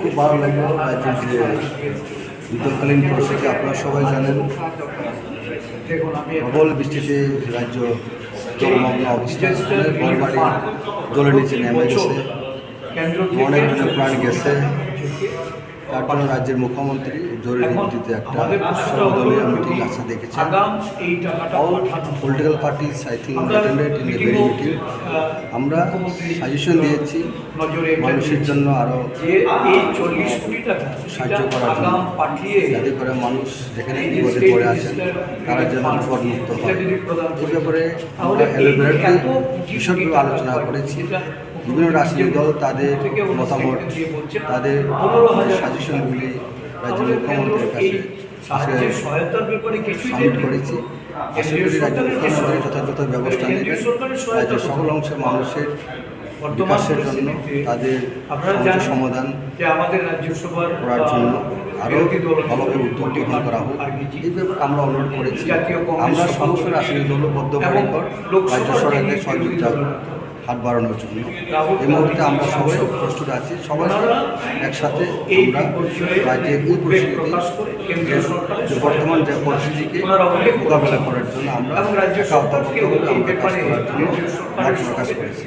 খুব ভালো লাগল যে যুদ্ধকালীন পরিস্থিতি আপনারা সবাই জানেন। প্রবল বৃষ্টিতে রাজ্য জলমগ্ন অবস্থা। জলের নিচে নেমে গেছে। অনেকজনের প্রাণ গেছে। তার জন্য রাজ্যের মুখ্যমন্ত্রী জরুরি ভিত্তিতে একটা সর্বদলীয় মিটিং আছে দেখেছেন। All political parties I think attended in the very meeting আমরা সাজেশন দিয়েছি মানুষের জন্য আরও সাহায্য করার জন্য যাতে করে মানুষ যেখানে বিপদে পড়ে আছেন তারা যেন বিপদমুক্ত হয়। এই ব্যাপারে আমরা এলোভেরাটি বিষয়গুলো আলোচনা করেছি। বিভিন্ন রাজনৈতিক দল তাদের মতামত, তাদের সাজেশনগুলি রাজ্যের মুখ্যমন্ত্রীর কাছে করেছি। রাজ্য যথাযথ ব্যবস্থা নেবেন। রাজ্যের সকল অংশের মানুষের বিকাশের জন্য তাদের সমাধান করার জন্য আরও ভালোভাবে উদ্যোগ গ্রহণ করা হোক। এই ব্যাপারে আমরা অনুরোধ করেছি। আমরা সমস্ত রাজনৈতিক দল বদ্ধপরিকর। রাজ্য সরকারকে সহযোগিতা হাত বাড়ানোর জন্য। এই মুহূর্তে আমরা সবাই প্রস্তুত আছি। সবাই একসাথে আমরা রাজ্যের এই পরিস্থিতি বর্তমান যে পরিস্থিতিকে মোকাবেলা করার জন্য আমরা কাজ করার জন্য প্রকাশ করেছি।